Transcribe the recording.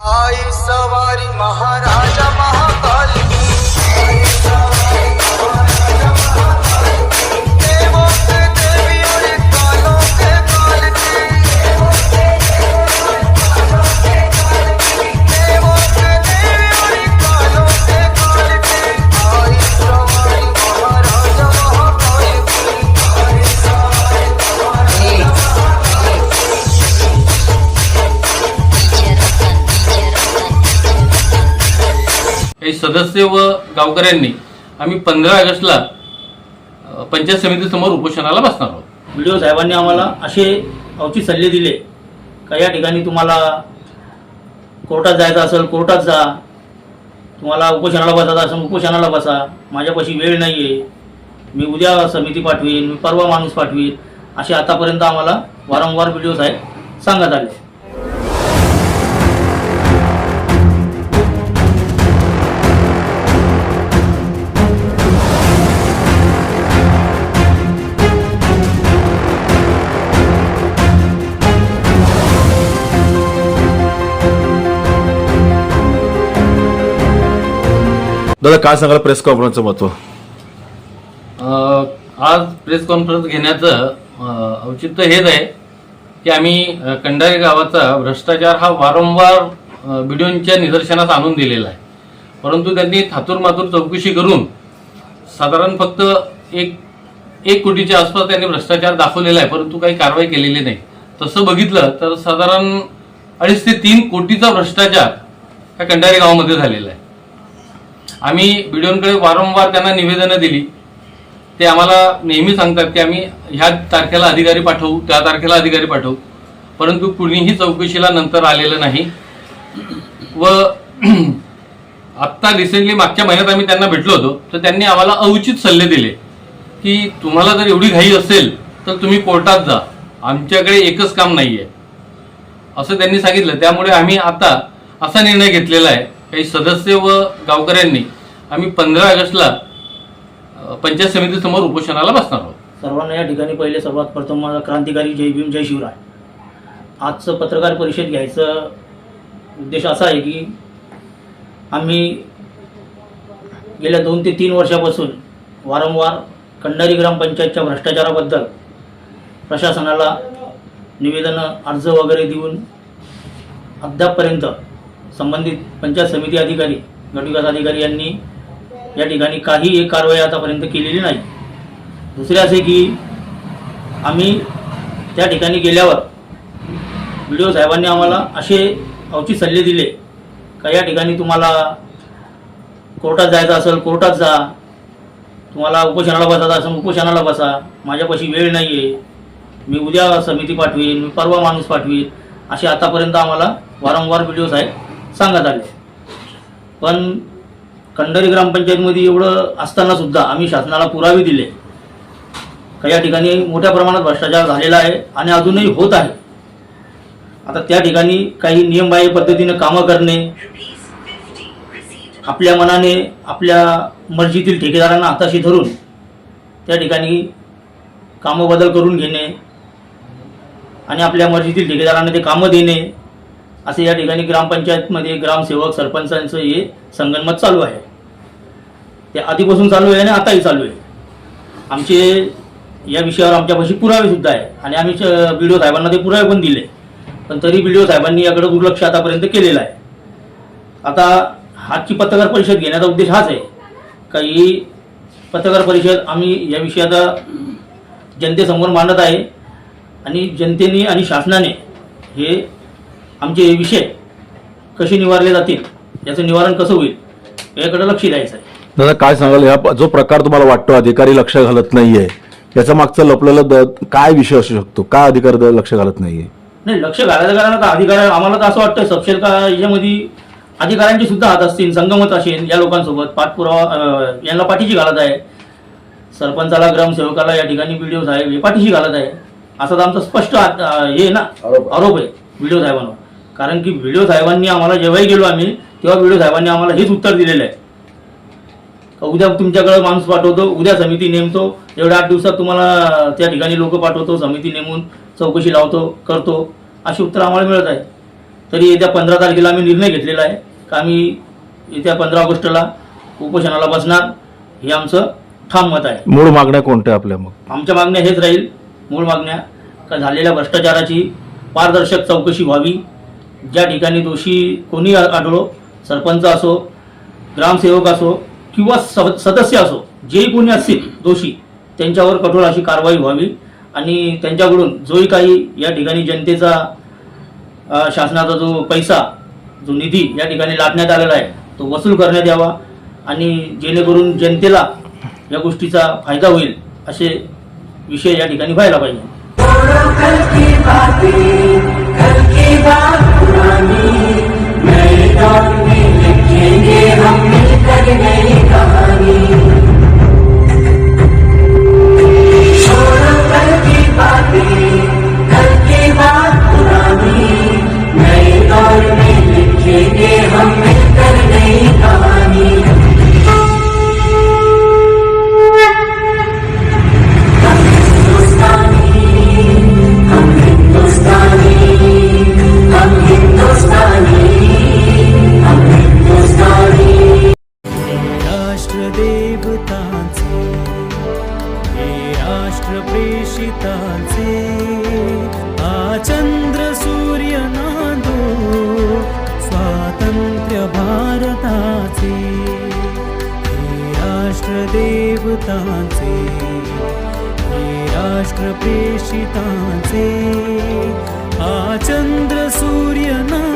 आई सवारी महाराजा महा सदस्य व गावकऱ्यांनी आम्ही पंधरा ऑगस्टला पंचायत समितीसमोर उपोषणाला बसणार आहोत. व्हिडिओ साहेबांनी आम्हाला असे अवचित सल्ले दिले का या ठिकाणी तुम्हाला कोर्टात जायचं असेल कोर्टात जा. तुम्हाला उपोषणाला बसायचं असेल उपोषणाला बसा. माझ्यापाशी वेळ नाही आहे मी उद्या समिती पाठवीन मी परवा माणूस पाठवीन असे आतापर्यंत आम्हाला वारंवार व्हिडिओ साहेब सांगत आले. दादा काय सांगाल प्रेस कॉन्फरन्सचं महत्त्व? आज प्रेस कॉन्फरन्स घेण्याचं औचित्य हेच आहे की आम्ही कंडारे कंडारी गावाचा भ्रष्टाचार हा वारंवार अ, निदर्शनास आणून दिलेला आहे. परंतु त्यांनी थातूर मातूर चौकशी करून साधारण फक्त एक एक कोटीच्या आसपास त्यांनी भ्रष्टाचार दाखवलेला आहे परंतु काही कारवाई केलेली नाही. तसं बघितलं तर साधारण अडीच ते तीन कोटीचा भ्रष्टाचार ह्या कंडारी गावामध्ये झालेला आहे. आम्ही व्हिडिओकडे वारंवार त्यांना निवेदनं दिली. ते आम्हाला नेहमी सांगतात की आम्ही ह्या तारखेला अधिकारी पाठवू त्या तारखेला अधिकारी पाठवू. परंतु कुणीही चौकशीला नंतर आलेलं नाही. व आत्ता रिसेंटली मागच्या महिन्यात आम्ही त्यांना भेटलो होतो. तर त्यांनी आम्हाला अवचित सल्ले दिले की तुम्हाला जर एवढी घाई असेल तर तुम्ही कोर्टात जा. आमच्याकडे एकच काम नाही आहे असं त्यांनी सांगितलं. त्यामुळे आम्ही आता असा निर्णय घेतलेला आहे. काही सदस्य व गावकऱ्यांनी आम्ही पंधरा ऑगस्टला पंचायत समितीसमोर उपोषणाला बसणार आहोत. सर्वांना या ठिकाणी पहिले सर्वात प्रथम माझा क्रांतिकारी जय भीम जय शिवराय. आजचं पत्रकार परिषद घ्यायचं उद्देश असा आहे की आम्ही गेल्या दोन ते तीन वर्षापासून वारंवार कंडारी ग्रामपंचायतच्या भ्रष्टाचाराबद्दल प्रशासनाला निवेदनं अर्ज वगैरे देऊन अद्यापपर्यंत संबंधित पंचायत समिती अधिकारी गटविकास अधिकारी यांनी या ठिकाणी काही एक कारवाई आतापर्यंत केलेली नाही. दुसरे असे की आम्ही त्या ठिकाणी गेल्यावर बी ओ साहेबांनी आम्हाला असे अवचित सल्ले दिले का या ठिकाणी तुम्हाला कोर्टात जायचं असेल कोर्टात जा. तुम्हाला उपोषणाला बसायचं असेल उपोषणाला बसा. माझ्यापाशी वेळ नाही आहे मी उद्या समिती पाठवीन मी परवा माणूस पाठवीन असे आतापर्यंत आम्हाला वारंवार व्हिडिओ साहेब सांगत आले. पण खंडरी ग्रामपंचायतमध्ये एवढं असताना सुद्धा आम्ही शासनाला पुरावे दिले. का या ठिकाणी मोठ्या प्रमाणात भ्रष्टाचार झालेला आहे आणि अजूनही होत आहे. आता त्या ठिकाणी काही नियमबाह्य पद्धतीनं कामं करणे आपल्या मनाने आपल्या मर्जीतील ठेकेदारांना हाताशी धरून त्या ठिकाणी कामं बदल करून घेणे आणि आपल्या मर्जीतील ठेकेदारांना ते कामं देणे असे या ठिकाणी ग्रामपंचायतमध्ये ग्रामसेवक सरपंचांचं हे संगणमत चालू आहे. ते आधीपासून चालू आहे आणि आताही चालू आहे. आमचे या विषयावर आमच्यापाशी पुरावेसुद्धा आहे. आणि आम्ही व्हिडिओ साहेबांना ते पुरावे पण दिले. पण तरी बी डी ओ साहेबांनी याकडे दुर्लक्ष आतापर्यंत केलेलं आहे. आता हातची पत्रकार परिषद घेण्याचा उद्देश हाच आहे. काही पत्रकार परिषद आम्ही या विषयाचा जनतेसमोर मांडत आहे. आणि जनतेने आणि शासनाने हे आमचे विषय कसे निवारले जातील याचं निवारण कसं होईल याकडे लक्ष द्यायचं आहे. दादा काय सांगाल? ह्या जो प्रकार तुम्हाला वाटतो अधिकारी लक्ष घालत नाहीये याच्या मागचं लपलेलं द- काय विषय असू शकतो? काय अधिकारी द- लक्ष घालत नाहीये? नाही लक्ष घालायचं कारण आता अधिकार आम्हाला तर असं वाटतं सपशेल का याच्यामध्ये अधिकाऱ्यांचे सुद्धा हात असतील संगमत असेल या लोकांसोबत पाठपुरावा यांना पाठीशी घालत आहे. सरपंचाला ग्रामसेवकाला या ठिकाणी व्हिडिओ साहेब हे पाठीशी घालत आहे. असा तर आमचा स्पष्ट हे आहे ना? आरोप आहे व्हिडिओ साहेबांवर. कारण की व्हिडिओ साहेबांनी आम्हाला जेव्हाही गेलो आम्ही तेव्हा व्हिडिओ साहेबांनी आम्हाला हेच उत्तर दिलेलं आहे. उद्या तुमच्याकडे माणूस पाठवतो उद्या समिती नेमतो एवढ्या आठ दिवसात तुम्हाला त्या ठिकाणी लोक पाठवतो समिती नेमून चौकशी लावतो करतो. अशी उत्तर आम्हाला मिळत आहे. तरी येत्या पंधरा तारखेला आम्ही निर्णय घेतलेला आहे का आम्ही येत्या पंधरा ऑगस्टला उपोषणाला बसणार हे आमचं ठाम मत आहे. मूळ मागण्या कोणत्या आपल्या मग? आमच्या मागण्या हेच राहील मूळ मागण्या का झालेल्या भ्रष्टाचाराची पारदर्शक चौकशी व्हावी. ज्या ठिकाणी दोषी कोणी आढळो सरपंच असो ग्रामसेवक असो किंवा सदस्य असो जेही कोणी असतील दोषी त्यांच्यावर कठोर अशी कारवाई व्हावी. आणि त्यांच्याकडून जोही काही या ठिकाणी जनतेचा शासनाचा जो पैसा जो निधी या ठिकाणी लाटण्यात आलेला आहे तो वसूल करण्यात यावा. आणि जेणेकरून जनतेला या गोष्टीचा फायदा होईल असे विषय या ठिकाणी व्हायला पाहिजे. けていい राष्ट्रदेवतांचे हे राष्ट्रप्रेषितांचे. चंद्र सूर्य नादो स्वातंत्र्य भारताचे. हे राष्ट्रदेवतांचे हे राष्ट्रप्रेषितांचे. चंद्र सूर्य ना